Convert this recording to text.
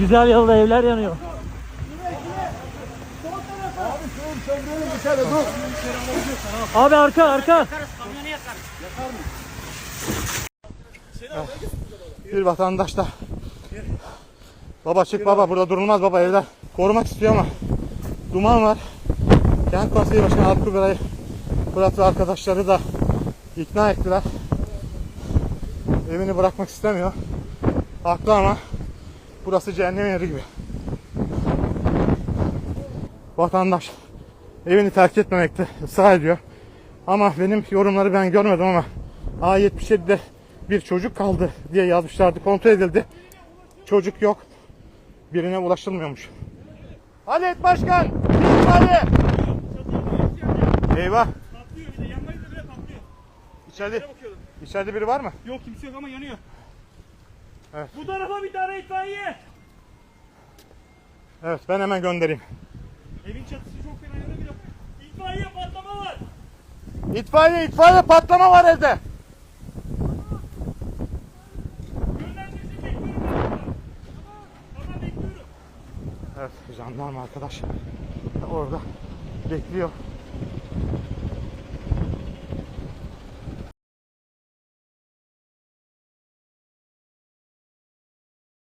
Güzel yolda evler yanıyor. Abi arka arka. Bir vatandaş da Baba çık baba burada durulmaz baba evler korumak istiyor ama duman var. Kent Konseyi Başkanı Alkı Bey Fırat ve arkadaşları da ikna ettiler. Evini bırakmak istemiyor. Haklı ama burası cehennem yeri gibi. Vatandaş evini terk etmemekte ısrar ediyor. Ama benim yorumları ben görmedim ama A77'de bir çocuk kaldı diye yazmışlardı. Kontrol edildi. Çocuk yok. Birine ulaşılmıyormuş. Halit Başkan! Hadi! Eyvah! Patlıyor bir de yanmayı da bile patlıyor. İçeride, içeride biri var mı? Yok kimse yok ama yanıyor. Evet. Bu tarafa bir tane itfaiye. Evet ben hemen göndereyim. Evin çatısı çok fena yanıyor. İtfaiye patlama var. İtfaiye itfaiye patlama var evde. Evet jandarma arkadaş orada bekliyor.